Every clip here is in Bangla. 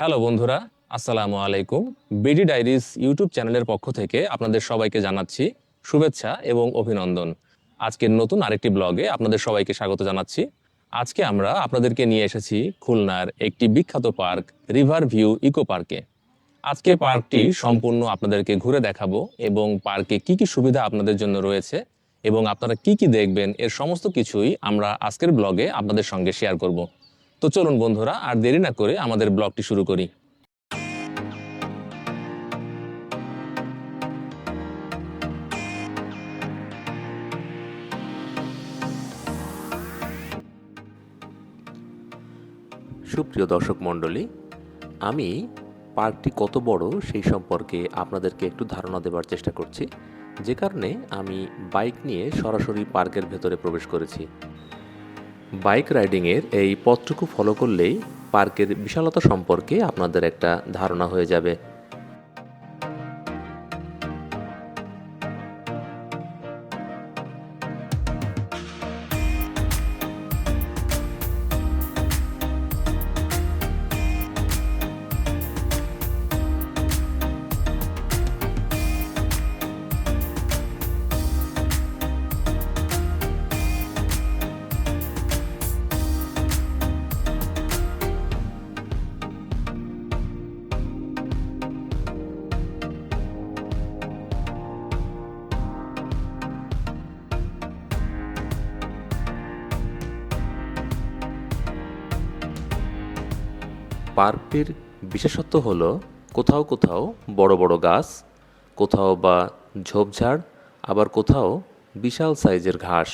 হ্যালো বন্ধুরা, আসসালামু আলাইকুম। বিডি ডায়েরিজ ইউটিউব চ্যানেলের পক্ষ থেকে আপনাদের সবাইকে জানাচ্ছি শুভেচ্ছা এবং অভিনন্দন। আজকের নতুন আরেকটি ব্লগে আপনাদের সবাইকে স্বাগত জানাচ্ছি। আজকে আমরা আপনাদেরকে নিয়ে এসেছি খুলনার একটি বিখ্যাত পার্ক, রিভার ভিউ ইকো পার্কে। আজকে পার্কটি সম্পূর্ণ আপনাদেরকে ঘুরে দেখাবো এবং পার্কে কি কি সুবিধা আপনাদের জন্য রয়েছে এবং আপনারা কি কি দেখবেন, এর সমস্ত কিছুই আমরা আজকের ব্লগে আপনাদের সঙ্গে শেয়ার করব। তো চলুন বন্ধুরা, আর দেরি না করে আমাদের ব্লগটি শুরু করি। সুপ্রিয় দর্শক মণ্ডলী, আমি পার্কটি কত বড় সেই সম্পর্কে আপনাদেরকে একটু ধারণা দেওয়ার চেষ্টা করছি। যে কারণে আমি বাইক নিয়ে সরাসরি পার্কের ভেতরে প্রবেশ করেছি। বাইক রাইডিংয়ের এই পথটুকু ফলো করলেই পার্কের বিশালতা সম্পর্কে আপনাদের একটা ধারণা হয়ে যাবে। পার্কটির বিশেষত্ব হল কোথাও কোথাও বড় বড় গাছ, কোথাও বা ঝোপঝাড়, আবার কোথাও বিশাল সাইজের ঘাস।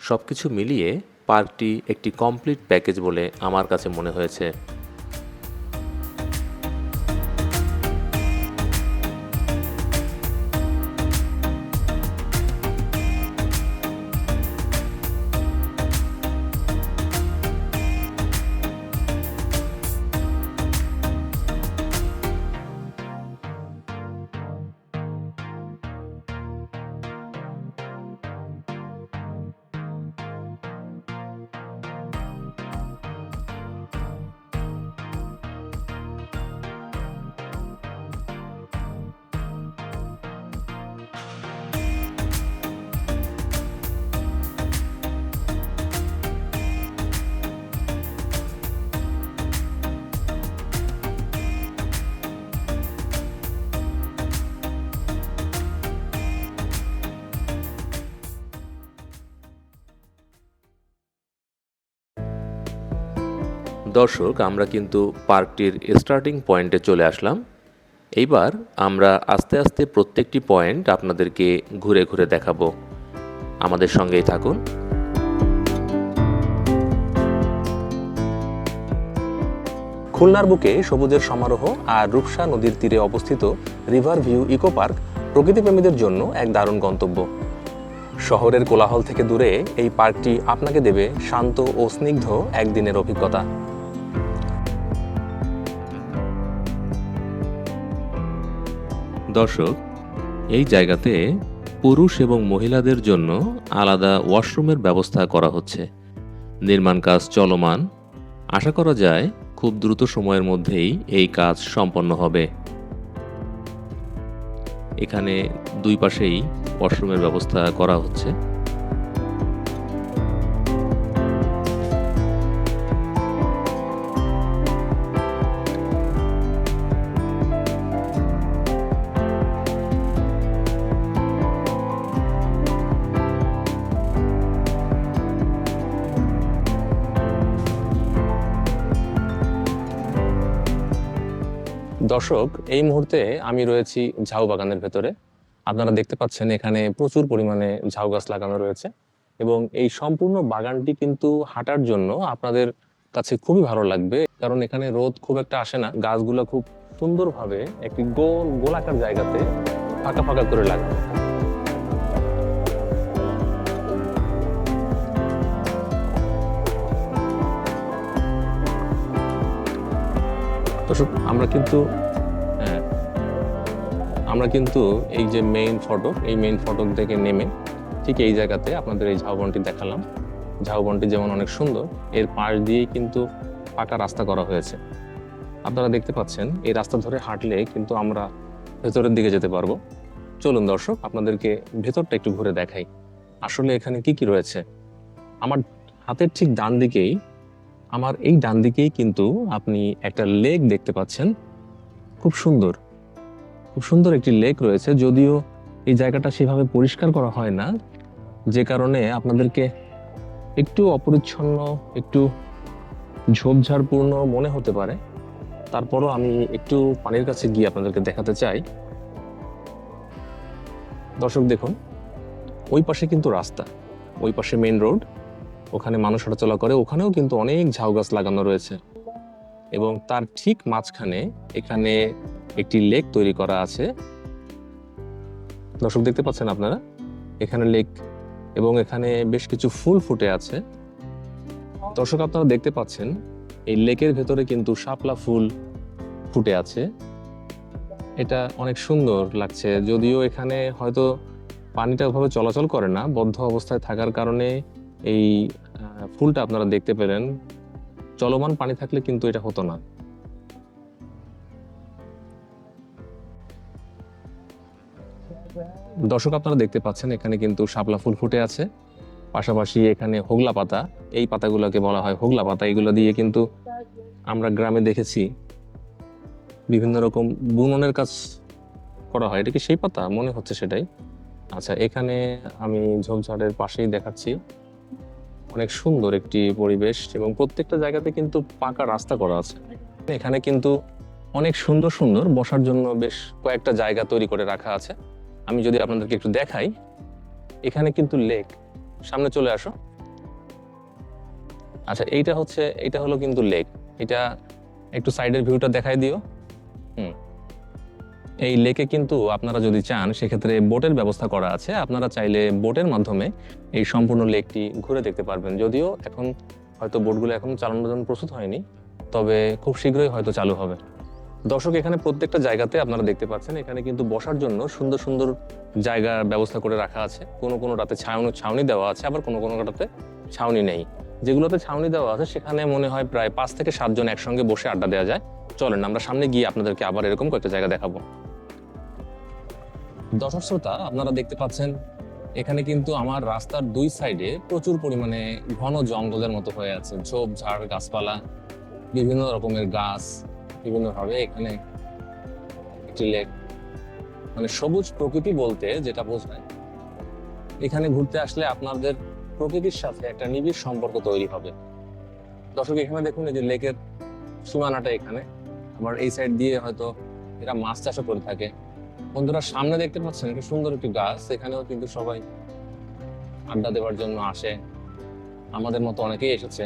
সব কিছু মিলিয়ে পার্কটি একটি কমপ্লিট প্যাকেজ বলে আমার কাছে মনে হয়েছে। দর্শক, আমরা কিন্তু পার্কটির স্টার্টিং পয়েন্টে চলে আসলাম। এইবার আমরা আস্তে আস্তে প্রত্যেকটি পয়েন্ট আপনাদেরকে ঘুরে ঘুরে দেখাবো। আমাদের সঙ্গেই থাকুন। খুলনার বুকে সবুজের সমারোহ আর রূপসা নদীর তীরে অবস্থিত রিভার ভিউ ইকো পার্ক প্রকৃতিপ্রেমীদের জন্য এক দারুণ গন্তব্য। শহরের কোলাহল থেকে দূরে এই পার্কটি আপনাকে দেবে শান্ত ও স্নিগ্ধ একদিনের অভিজ্ঞতা। দর্শক, এই জায়গাতে পুরুষ এবং মহিলাদের জন্য আলাদা ওয়াশরুমের ব্যবস্থা করা হচ্ছে। নির্মাণ কাজ চলমান। আশা করা যায়, খুব দ্রুত সময়ের মধ্যেই এই কাজ সম্পন্ন হবে। এখানে দুই পাশেই ওয়াশরুমের ব্যবস্থা করা হচ্ছে। দর্শক, এই মুহূর্তে আমি রয়েছি ঝাউ বাগানের ভেতরে। আপনারা দেখতে পাচ্ছেন এখানে প্রচুর পরিমাণে ঝাউ গাছ লাগানো রয়েছে এবং এই সম্পূর্ণ বাগানটি কিন্তু হাঁটার জন্য আপনাদের কাছে খুবই ভালো লাগবে, কারণ এখানে রোদ খুব একটা আসে না, গাছগুলো খুব সুন্দরভাবে একটি গোল, গোলাকার জায়গাতে ফাঁকা ফাঁকা করে লাগানো। দর্শক আমরা কিন্তু হ্যাঁ, আমরা কিন্তু এই যে মেইন ফটক এই মেইন ফটক থেকে নেমে ঠিক এই জায়গাতে আপনাদের এই ঝাউবনটি দেখালাম। ঝাউবনটি যেমন অনেক সুন্দর এর পাশ দিয়েই কিন্তু পাকা রাস্তা করা হয়েছে। আপনারা দেখতে পাচ্ছেন এই রাস্তা ধরে হাঁটলে কিন্তু আমরা ভেতরের দিকে যেতে পারব। চলুন দর্শক আপনাদেরকে ভেতরটা একটু ঘুরে দেখাই। আসলে এখানে কি কি রয়েছে? আমার হাতের ঠিক ডান দিকেই আমার এই ডান দিকেই কিন্তু আপনি একটা লেক দেখতে পাচ্ছেন। খুব সুন্দর। খুব সুন্দর একটি লেক রয়েছে, যদিও এই জায়গাটা সেভাবে পরিষ্কার করা হয় না, যে কারণে আপনাদেরকে একটু অপরিচ্ছন্ন, একটু ঝোপঝাড়পূর্ণ মনে হতে পারে। তারপরও আমি একটু পানির কাছে গিয়ে আপনাদেরকে দেখাতে চাই। দর্শক দেখুন, ওই পাশে কিন্তু রাস্তা, ওই পাশে মেইন রোড ওখানে মানুষ হাঁটাচলা করে, ওখানেও কিন্তু অনেক ঝাউ গাছ লাগানো রয়েছে। এবং তার ঠিক মাঝখানে এখানে একটি লেক তৈরি করা আছে। দর্শক দেখতে পাচ্ছেন আপনারা? এখানে লেক এবং এখানে বেশ কিছু ফুল ফুটে আছে। দর্শক আপনারা দেখতে পাচ্ছেন, এই লেকের ভেতরে কিন্তু শাপলা ফুল ফুটে আছে। এটা অনেক সুন্দর লাগছে, যদিও এখানে হয়তো পানিটা ওভাবে চলাচল করে না, বদ্ধ অবস্থায় থাকার কারণে এই ফুলটা আপনারা দেখতে পেলেন। চলমান পানি থাকলে কিন্তু এটা হতো না। দর্শক, আপনারা দেখতে পাচ্ছেন, এখানে কিন্তু শাপলা ফুল ফুটে আছে। পাশাপাশি এখানে হোগলা পাতা। এই পাতাগুলোকে বলা হয় হোগলা পাতা। এগুলো দিয়ে কিন্তু আমরা গ্রামে দেখেছি বিভিন্ন রকম বুননের কাজ করা হয়। এটা কি সেই পাতা? মনে হচ্ছে সেটাই। আচ্ছা এখানে আমি ঝোপঝাড়ের পাশেই দেখাচ্ছি। অনেক সুন্দর একটি পরিবেশ এবং প্রত্যেকটা জায়গাতে কিন্তু পাকা রাস্তা করা আছে। এখানে কিন্তু অনেক সুন্দর সুন্দর বসার জন্য বেশ কয়েকটা জায়গা তৈরি করে রাখা আছে। আমি যদি আপনাদেরকে একটু দেখাই, এখানে কিন্তু লেক। সামনে চলে আসো। আচ্ছা এইটা হচ্ছে এটা হলো কিন্তু লেক। এটা একটু সাইডের ভিউটা দেখাই দিও। হুম। এই লেকে কিন্তু আপনারা যদি চান, সেক্ষেত্রে বোটের ব্যবস্থা করা আছে। আপনারা চাইলে বোটের মাধ্যমে এই সম্পূর্ণ লেকটি ঘুরে দেখতে পারবেন। যদিও এখন হয়তো বোটগুলো এখন চালানোর জন্য প্রস্তুত হয়নি, তবে খুব শীঘ্রই হয়তো চালু হবে। দর্শক, এখানে প্রত্যেকটা জায়গাতে আপনারা দেখতে পাচ্ছেন, এখানে কিন্তু বসার জন্য সুন্দর সুন্দর জায়গার ব্যবস্থা করে রাখা আছে। কোনো কোনো রাতে ছাউনি ছাউনি দেওয়া আছে, আবার কোনো কোনো রাতে ছাউনি নেই। যেগুলোতে ছাউনি দেওয়া আছে, সেখানে মনে হয় প্রায় পাঁচ থেকে সাতজন একসঙ্গে বসে আড্ডা দেওয়া যায়। চলেন, আমরা সামনে গিয়ে আপনাদেরকে আবার এরকম কয়েকটা জায়গা দেখাবো। দর্শক শ্রোতা, আপনারা দেখতে পাচ্ছেন, এখানে কিন্তু আমার রাস্তার দুই সাইডে প্রচুর পরিমাণে ঘন জঙ্গলের মতো হয়ে আছে। ঝোপ, ঝাড়, গাছপালা, বিভিন্ন রকমের গাছ, বিভিন্নভাবে এখানে একটি লেক মানে সবুজ প্রকৃতি বলতে যেটা বোঝায়। এখানে ঘুরতে আসলে আপনাদের প্রকৃতির সাথে একটা নিবিড় সম্পর্ক তৈরি হবে। দর্শক, এখানে দেখুন, এই যে লেকের সীমানাটা এখানে। আবার এই সাইড দিয়ে হয়তো এরা মাছ চাষও করে থাকে। বন্ধুরা, সামনে দেখতে পাচ্ছেন একটা সুন্দর একটি গাছ। এখানেও কিন্তু সবাই আড্ডা দেওয়ার জন্য আসে। আমাদের মতো অনেকেই এসেছে।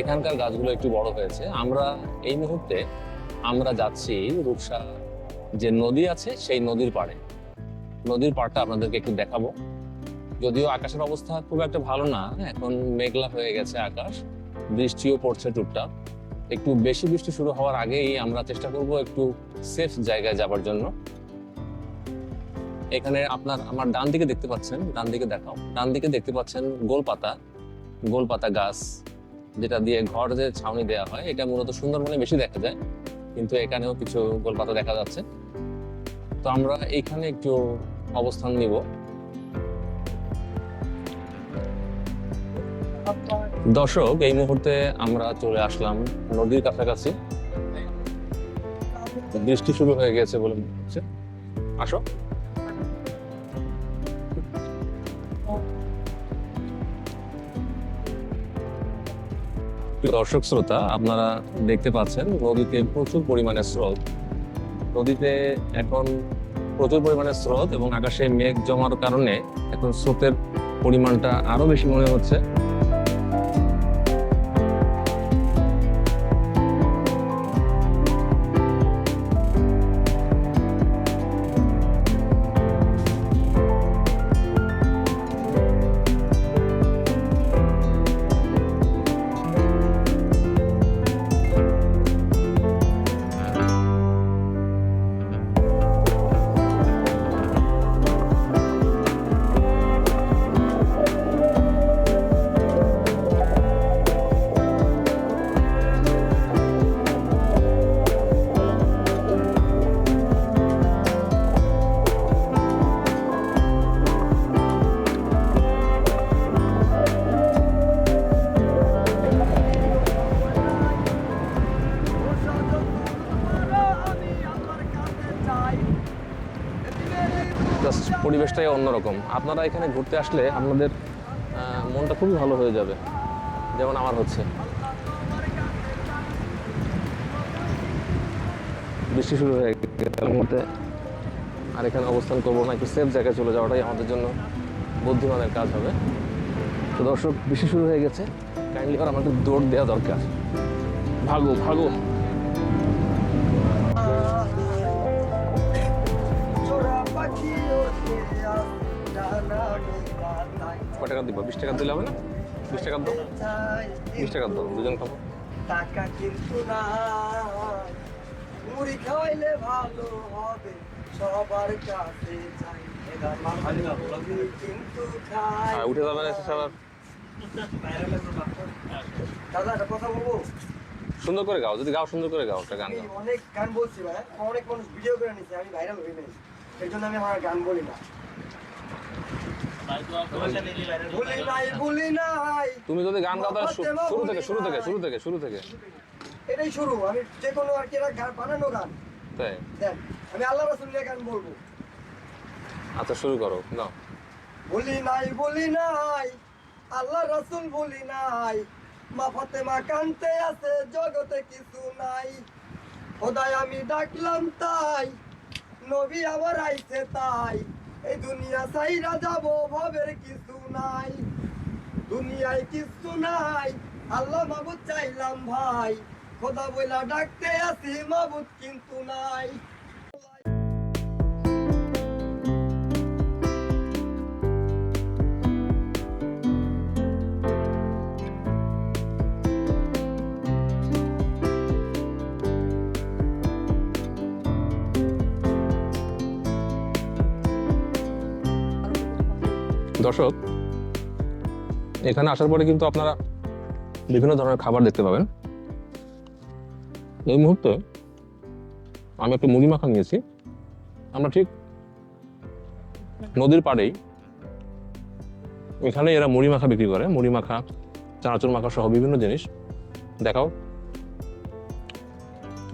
এখানকার গাছগুলো একটু বড় হয়েছে। আমরা এই মুহূর্তে আমরা যাচ্ছি রূপসা যে নদী আছে, সেই নদীর পাড়ে। নদীর পাড়টা আপনাদেরকে একটু দেখাবো। যদিও আকাশের অবস্থা খুব একটা ভালো না এখন মেঘলা হয়ে গেছে আকাশ, বৃষ্টিও পড়ছে টুকটাক। একটু বেশি বৃষ্টি শুরু হওয়ার আগেই আমরা চেষ্টা করব একটু সেফ জায়গায় যাবার জন্য। এখানে আপনার আমার ডান দিকে দেখতে পাচ্ছেন, ডান দিকে দেখাও। ডান দিকে দেখতে পাচ্ছেন গোলপাতা গোলপাতা গাছ, যেটা দিয়ে ঘর যে ছাউনি দেওয়া হয়, এটা মূলত সুন্দরবনে বেশি দেখা যায়, কিন্তু এখানেও কিছু গোলপাতা দেখা যাচ্ছে। তো আমরা এইখানে একটু অবস্থান নিব। দর্শক, এই মুহূর্তে আমরা চলে আসলাম নদীর কাছাকাছি। বৃষ্টি শুরু হয়ে গেছে বলে হচ্ছে। আসো। দর্শক, শ্রোতা, আপনারা দেখতে পাচ্ছেন নদীতে প্রচুর পরিমাণে স্রোত। নদীতে এখন প্রচুর পরিমাণে স্রোত এবং আকাশে মেঘ জমার কারণে এখন স্রোতের পরিমাণটা আরও বেশি মনে হচ্ছে। পরিবেশটাই অন্যরকম। আপনারা এখানে ঘুরতে আসলে আপনাদের মনটা খুবই ভালো হয়ে যাবে। যেমন আমার হচ্ছে। বৃষ্টি শুরু হয়ে গেল মুহূর্তে আর এখানে অবস্থান করব না একটু সেফ জায়গায় চলে যাওয়াটাই আমাদের জন্য বুদ্ধিমানের কাজ হবে। তো দর্শক, বৃষ্টি শুরু হয়ে গেছে। কাইন্ডলি আর আমাদের দৌড় দেওয়া দরকার। ভাগো ভাগো। টাকা দিব বিশ টাকা দিলে হবে না? বিশ টাকা দাও। বিশ টাকা দাও দুজন খাব। টাকা কিন্তু না মুড়ি খাওয়াইলে ভালো হবে সবার কাছে চাই কিন্তু খাই। হ্যাঁ উঠে যাবেন এসে সবার। দাদা একটা কথা বলব? সুন্দর করে গাও যদি গাও সুন্দর করে গাও একটা গান আমি অনেক গান বলছি ভাই অনেক মানুষ ভিডিও করে নিচ্ছে আমি ভাইরাল হই নাই এই জন্য আমি আমার গান বলি না। তুমি যদি গান গাও শুরু থেকে শুরু থেকে শুরু থেকে শুরু থেকে। এটাই শুরু। আমি যে কোনো আর কি বানানো গান। তাই? আমি আল্লাহ রাসুল নিয়ে গান বলব। আচ্ছা শুরু করো না বলি নাই বলি নাই আল্লাহ রাসুল বলি নাই মা ফাতেমা কানতে আছে জগতে কিছু নাই। খোদায় আমি ডাকলাম তাই নবী আমার আইছে তাই। এই দুনিয়া সাইরা যাব, ভাবের কিছু নাই। দুনিয়ায় কিছু নাই, আল্লাহ মাবুদ চাইলাম ভাই। খোদা বইলা ডাকতে আসি, মাবুদ কিন্তু নাই। দর্শক, এখানে আসার পরে কিন্তু আপনারা বিভিন্ন ধরনের খাবার দেখতে পাবেন। এই মুহূর্তে আমি একটা মুড়ি মাখা নিয়েছি। আমরা ঠিক নদীর পাড়েই এখানে এরা মুড়ি মাখা বিক্রি করে। মুড়ি মাখা, চানাচুর মাখা সহ বিভিন্ন জিনিস। দেখাও।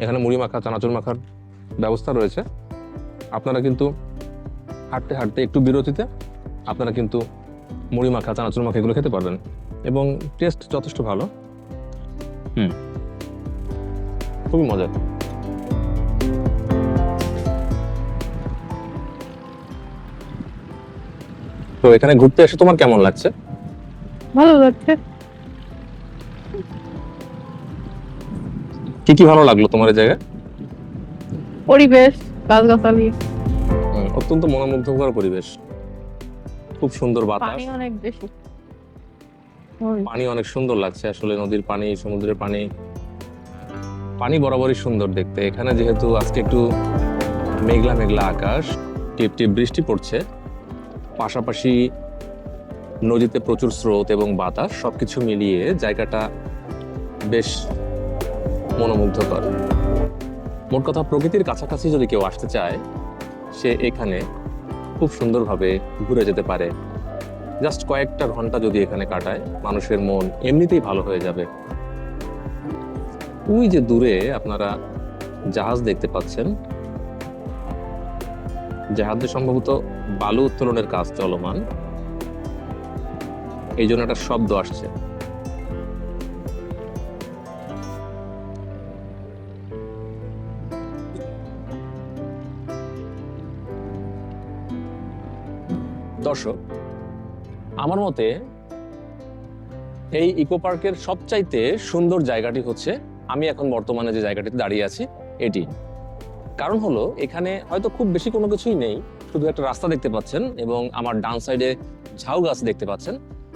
এখানে মুড়ি মাখা, চানাচুর মাখার ব্যবস্থা রয়েছে। আপনারা কিন্তু হাঁটতে হাঁটতে একটু বিরতিতে আপনারা কিন্তু মুড়ি মাখা চানাচুর মাখা এগুলো খেতে পারবেন। এবং টেস্ট যথেষ্ট ভালো। হুম। খুবই মজার। তো এখানে ঘুরতে এসে তোমার কেমন লাগছে? ভালো লাগছে। কি কি ভালো লাগল তোমার এই জায়গায়? পরিবেশ গাছগাছালি। অত্যন্ত মনোমুগ্ধকর পরিবেশ। খুব সুন্দর বাতাস। পানি অনেক বেশি। পানি অনেক সুন্দর লাগছে আসলে নদীর পানি সমুদ্রের পানি। পানি বরাবরই সুন্দর দেখতে। এখানে যেহেতু আজকে একটু মেঘলা মেঘলা আকাশ টিপ টিপ বৃষ্টি পড়ছে। পাশাপাশি নদীতে প্রচুর স্রোত এবং বাতাস সবকিছু মিলিয়ে জায়গাটা বেশ মনোমুগ্ধকর। মোট কথা প্রকৃতির কাছাকাছি যদি কেউ আসতে চায় সে এখানে খুব সুন্দরভাবে ঘুরে যেতে পারে। জাস্ট কয়েকটা ঘণ্টা যদি এখানে কাটায়, মানুষের মন এমনিতেই ভালো হয়ে যাবে। ওই যে দূরে আপনারা জাহাজ দেখতে পাচ্ছেন। জাহাজে সম্ভবত বালু উত্তোলনের কাজ চলমান। এই জন্য একটা শব্দ আসছে। দর্শক আমার মতে এই ইকো পার্কের সবচাইতে সুন্দর জায়গাটি হচ্ছে, আমি এখন বর্তমানে যে জায়গাটিতে দাঁড়িয়ে আছি, এটি। কারণ হলো, এখানে হয়তো খুব বেশি কোনো কিছুই নেই, শুধু একটা রাস্তা দেখতে পাচ্ছেন এবং আমার ডান সাইডে ঝাউ গাছ দেখতে পাচ্ছেন।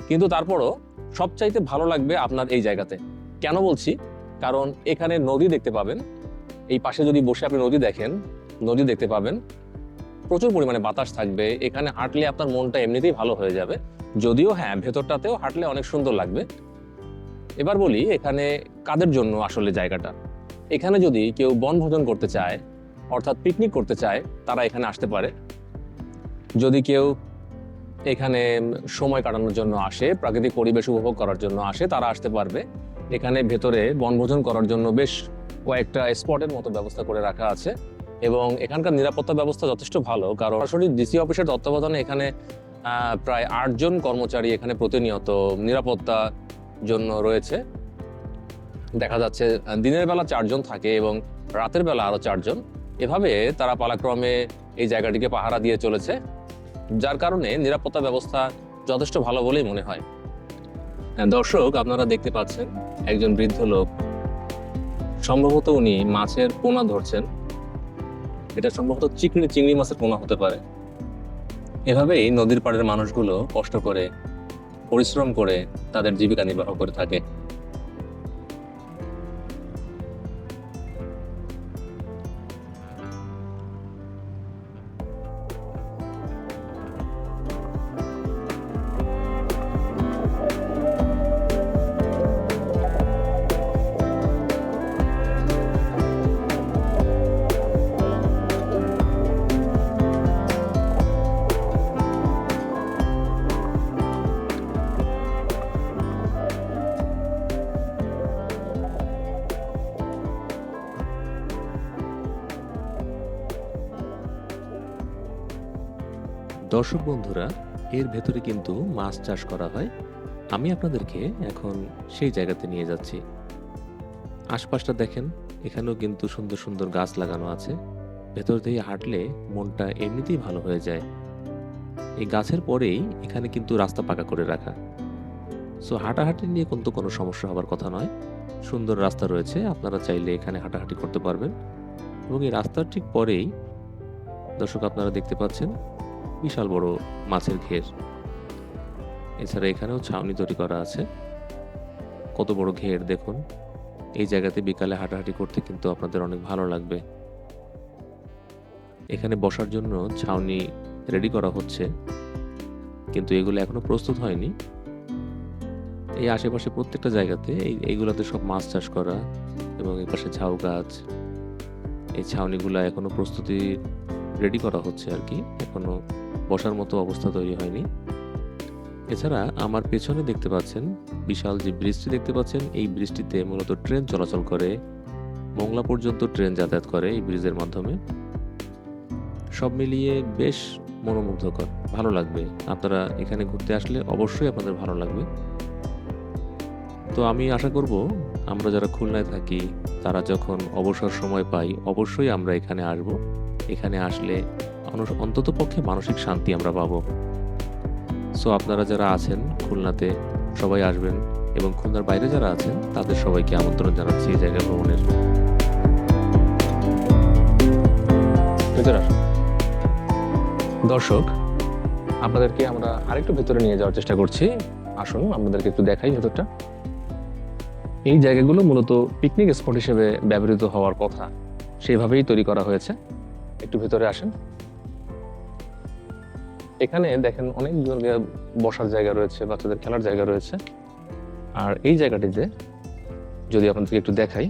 কিন্তু তারপরও সবচাইতে ভালো লাগবে আপনার এই জায়গাতে। কেন বলছি? কারণ এখানে নদী দেখতে পাবেন। এই পাশে যদি বসে আপনি নদী দেখেন, নদী দেখতে পাবেন। প্রচুর পরিমাণে বাতাস থাকবে, এখানে হাঁটলে আপনার মনটা এমনিতেই ভালো হয়ে যাবে। যদিও হ্যাঁ ভেতরটাতেও হাঁটলে অনেক সুন্দর লাগবে। এবার বলি, এখানে কাদের জন্য আসলে জায়গাটা? এখানে যদি কেউ বনভোজন করতে চায়, অর্থাৎ পিকনিক করতে চায়, তারা এখানে আসতে পারে। যদি কেউ এখানে সময় কাটানোর জন্য আসে, প্রাকৃতিক পরিবেশ উপভোগ করার জন্য আসে, তারা আসতে পারবে। এখানে ভেতরে বনভোজন করার জন্য বেশ কয়েকটা স্পটের মতো ব্যবস্থা করে রাখা আছে। এবং এখানকার নিরাপত্তা ব্যবস্থা যথেষ্ট ভালো কারণ সরাসরি ডিসি অফিসের তত্ত্বাবধানে এখানে প্রায় আটজন কর্মচারী এখানে প্রতিনিয়ত নিরাপত্তা জন্য রয়েছে। দেখা যাচ্ছে দিনের বেলা চারজন থাকে এবং রাতের বেলা আরও চারজন। এভাবে তারা পালাক্রমে এই জায়গাটিকে পাহারা দিয়ে চলেছে যার কারণে নিরাপত্তা ব্যবস্থা যথেষ্ট ভালো বলেই মনে হ্যাঁ, দর্শক আপনারা দেখতে পাচ্ছেন একজন বৃদ্ধ লোক সম্ভবত উনি মাছের পোনা ধরছেন। এটা সম্ভবত চিকনি চিংড়ি মাছের পোনা হতে পারে। এভাবেই নদীর পাড়ের মানুষগুলো কষ্ট করে, পরিশ্রম করে তাদের জীবিকা নির্বাহ করে থাকে। দর্শক বন্ধুরা, এর ভেতরে কিন্তু মাছ চাষ করা হয়। আমি আপনাদেরকে এখন সেই জায়গাতে নিয়ে যাচ্ছি। আশপাশটা দেখেন, এখানেও কিন্তু সুন্দর সুন্দর গাছ লাগানো আছে। ভেতর দিয়ে হাঁটলে মনটা এমনিতেই ভালো হয়ে যায়। এই গাছের পরেই এখানে কিন্তু রাস্তা পাকা করে রাখা। সো হাঁটাহাঁটি নিয়ে কিন্তু কোনো সমস্যা হবার কথা নয়। সুন্দর রাস্তা রয়েছে, আপনারা চাইলে এখানে হাঁটাহাঁটি করতে পারবেন। এবং এই রাস্তার ঠিক পরেই দর্শক আপনারা দেখতে পাচ্ছেন বিশাল বড় মাছের ঘের। এছাড়া এখানেও ছাউনি তৈরি করা আছে। কত বড় ঘের, দেখুন। এই জায়গাতে বিকালে হাঁটাহাঁটি করতে কিন্তু আপনাদের অনেক ভালো লাগবে। এখানে বসার জন্য ছাউনি রেডি করা হচ্ছে, কিন্তু এগুলো এখনও প্রস্তুত হয়নি। এই আশেপাশে প্রত্যেকটা জায়গাতে এই, এইগুলোতে সব মাছ চাষ করা এবং এই পাশে ঝাউ গাছ। এই ছাউনিগুলো এখনও প্রস্তুতি রেডি করা হচ্ছে আর কি। এখনও বসার মতো অবস্থা তৈরি হয়নি। এছাড়া আমার পেছনে দেখতে পাচ্ছেন বিশাল যে ব্রিজটি দেখতে পাচ্ছেন, এই ব্রিজটিতে মূলত ট্রেন চলাচল করে। মংলা পর্যন্ত ট্রেন যাতায়াত করে এই ব্রিজের মাধ্যমে। সব মিলিয়ে বেশ মনোমুগ্ধকর, ভালো লাগবে। আপনারা এখানে ঘুরতে আসলে অবশ্যই আপনাদের ভালো লাগবে। তো আমি আশা করব, আমরা যারা খুলনায় থাকি, তারা যখন অবসর সময় পাই, অবশ্যই আমরা এখানে আসব। এখানে আসলে অন্তত পক্ষে মানসিক শান্তি আমরা পাবো। সো আপনারা যারা আছেন খুলনাতে, সবাই আসবেন এবং খুলনার বাইরে যারা আছেন, তাদের সবাইকে আমন্ত্রণ জানাচ্ছি এই জায়গা ভ্রমণের। দর্শক, আপনাদেরকে আমরা আরেকটু ভেতরে নিয়ে যাওয়ার চেষ্টা করছি। আসুন, আপনাদেরকে একটু দেখাই ভেতরটা। এই জায়গাগুলো মূলত পিকনিক স্পট হিসেবে ব্যবহৃত হওয়ার কথা। সেইভাবেই তৈরি করা হয়েছে। একটু ভেতরে আসেন। এখানে দেখেন অনেক জায়গা বসার জায়গা রয়েছে, বাচ্চাদের খেলার জায়গা রয়েছে। আর এই জায়গাটিতে যদি আপনাদেরকে একটু দেখাই।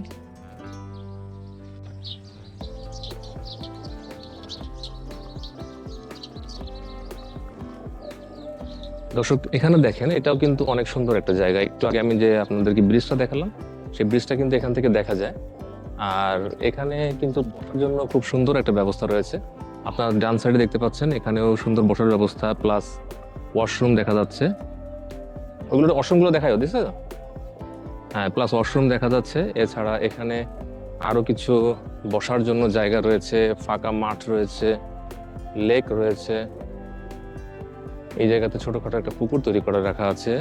দর্শক, এখানে দেখেন, এটাও কিন্তু অনেক সুন্দর একটা জায়গা। একটু আগে আমি যে আপনাদেরকে ব্রিজটা দেখালাম, সেই ব্রিজটা কিন্তু এখান থেকে দেখা যায়। আর এখানে কিন্তু বসার জন্য খুব সুন্দর একটা ব্যবস্থা রয়েছে। আপনার ডান সাইডে দেখতে পাচ্ছেন, এখানেও সুন্দর বসার ব্যবস্থা, প্লাস ওয়াশরুম দেখা যাচ্ছে। ওগুলো ওয়াশরুমগুলো দেখায় দিছে? হ্যাঁ প্লাস ওয়াশরুম দেখা যাচ্ছে। এছাড়া এখানে আরও কিছু বসার জন্য জায়গা রয়েছে, ফাঁকা মাঠ রয়েছে, লেক রয়েছে। এই জায়গাতে ছোটখাটো একটা পুকুর তৈরি করে রাখা আছে।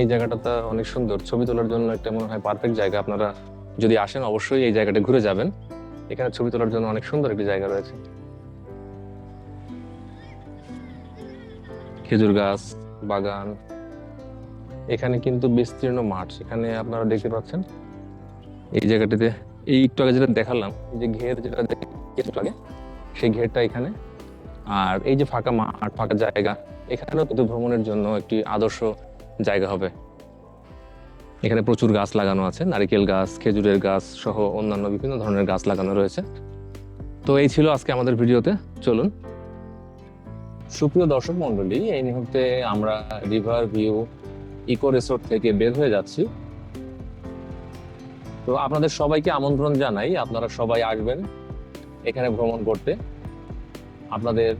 এই জায়গাটা অনেক সুন্দর, ছবি তোলার জন্য একটা মনে হয় পারফেক্ট জায়গা আপনারা যদি আসেন, অবশ্যই এই জায়গাটা ঘুরে যাবেন। এখানে ছবি তোলার জন্য অনেক সুন্দর একটি জায়গা রয়েছে। খেজুর গাছ, বাগান, এখানে কিন্তু বিস্তীর্ণ মাঠ। এখানে আপনারা দেখতে পাচ্ছেন, এই জায়গাটিতে, এই একটু আগে যেটা দেখালাম, যে ঘের যেটা একটু আগে, সেই ঘেরটা এখানে। আর এই যে ফাঁকা মাঠ, ফাঁকা জায়গা, এখানেও কিন্তু ভ্রমণের জন্য একটি আদর্শ জায়গা হবে। এখানে প্রচুর গাছ লাগানো আছে, নারিকেল গাছ, খেজুরের গাছ সহ অন্যান্য বিভিন্ন ধরনের গাছ লাগানো রয়েছে। তো এই ছিল আজকে আমাদের ভিডিওতে, চলুন। সুপ্রিয় দর্শক মণ্ডলী, এই মুহূর্তে আমরা রিভার ভিউ ইকো রিসোর্ট থেকে বের হয়ে যাচ্ছি। তো আপনাদের সবাইকে আমন্ত্রণ জানাই, আপনারা সবাই আসবেন এখানে ভ্রমণ করতে। আপনাদের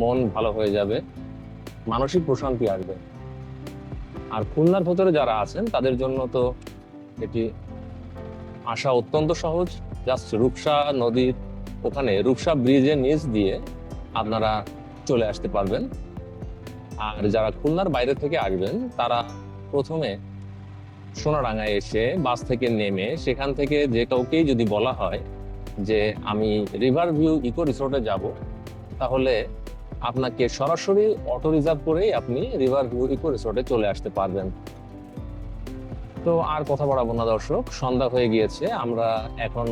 মন ভালো হয়ে যাবে, মানসিক প্রশান্তি আসবে। আর খুলনার ভেতরে যারা আছেন, তাদের জন্য তো এটি আসা অত্যন্ত সহজ। জাস্ট রূপসা নদীর ওখানে, রূপসা ব্রিজের নিচ দিয়ে আপনারা চলে আসতে পারবেন। আর যারা খুলনার বাইরে থেকে আসবেন, তারা প্রথমে সোনারাঙ্গায় এসে বাস থেকে নেমে সেখান থেকে যে কাউকেই যদি বলা হয় যে, আমি রিভার ভিউ ইকো রিসোর্টে যাব, তাহলে আপনাকে সরাসরি অটো রিজার্ভ করেই আপনি রিভার ভিউ ইকো রিসোর্টে চলে আসতে পারবেন। তো আর কথা বাড়াবো না দর্শক, সন্ধ্যা হয়ে গিয়েছে, আমরা এখন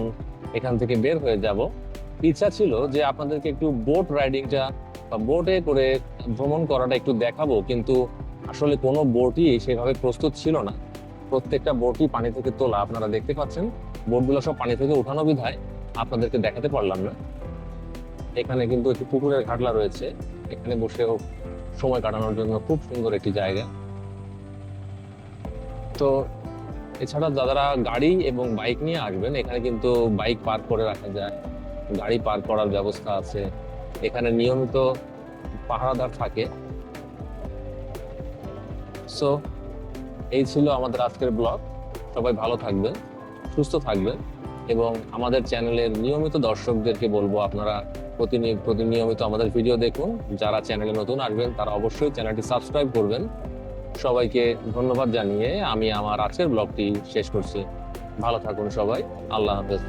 এখান থেকে বের হয়ে যাব। ইচ্ছা ছিল যে আপনাদেরকে একটু বোট রাইডিংটা বা বোটে করে ভ্রমণ করাটা একটু দেখাবো, কিন্তু আসলে কোনো বোটই সেভাবে প্রস্তুত ছিল না। প্রত্যেকটা বোটই পানি থেকে তোলা, আপনারা দেখতে পাচ্ছেন বোটগুলো সব পানি থেকে উঠানো বিধায় আপনাদেরকে দেখাতে পারলাম না। এখানে কিন্তু একটি পুকুরের ঘাটলা রয়েছে। এখানে বসেও সময় কাটানোর জন্য খুব সুন্দর একটি জায়গা। তো এছাড়া যারা গাড়ি এবং বাইক নিয়ে আসবেন। এখানে কিন্তু বাইক পার্ক করে রাখা যায়। গাড়ি পার্ক করার ব্যবস্থা আছে। এখানে নিয়মিত পাহারাদার থাকে। সো এই ছিল আমাদের আজকের ব্লগ। সবাই ভালো থাকবেন, সুস্থ থাকবেন এবং আমাদের চ্যানেলের নিয়মিত দর্শকদেরকে বলব আপনারা প্রতিনিয়মিত আমাদের ভিডিও দেখুন। যারা চ্যানেলে নতুন আসবেন, তারা অবশ্যই চ্যানেলটি সাবস্ক্রাইব করবেন। সবাইকে ধন্যবাদ জানিয়ে আমি আমার আজকের ব্লগটি শেষ করছি। ভালো থাকুন সবাই। আল্লাহ হাফেজ।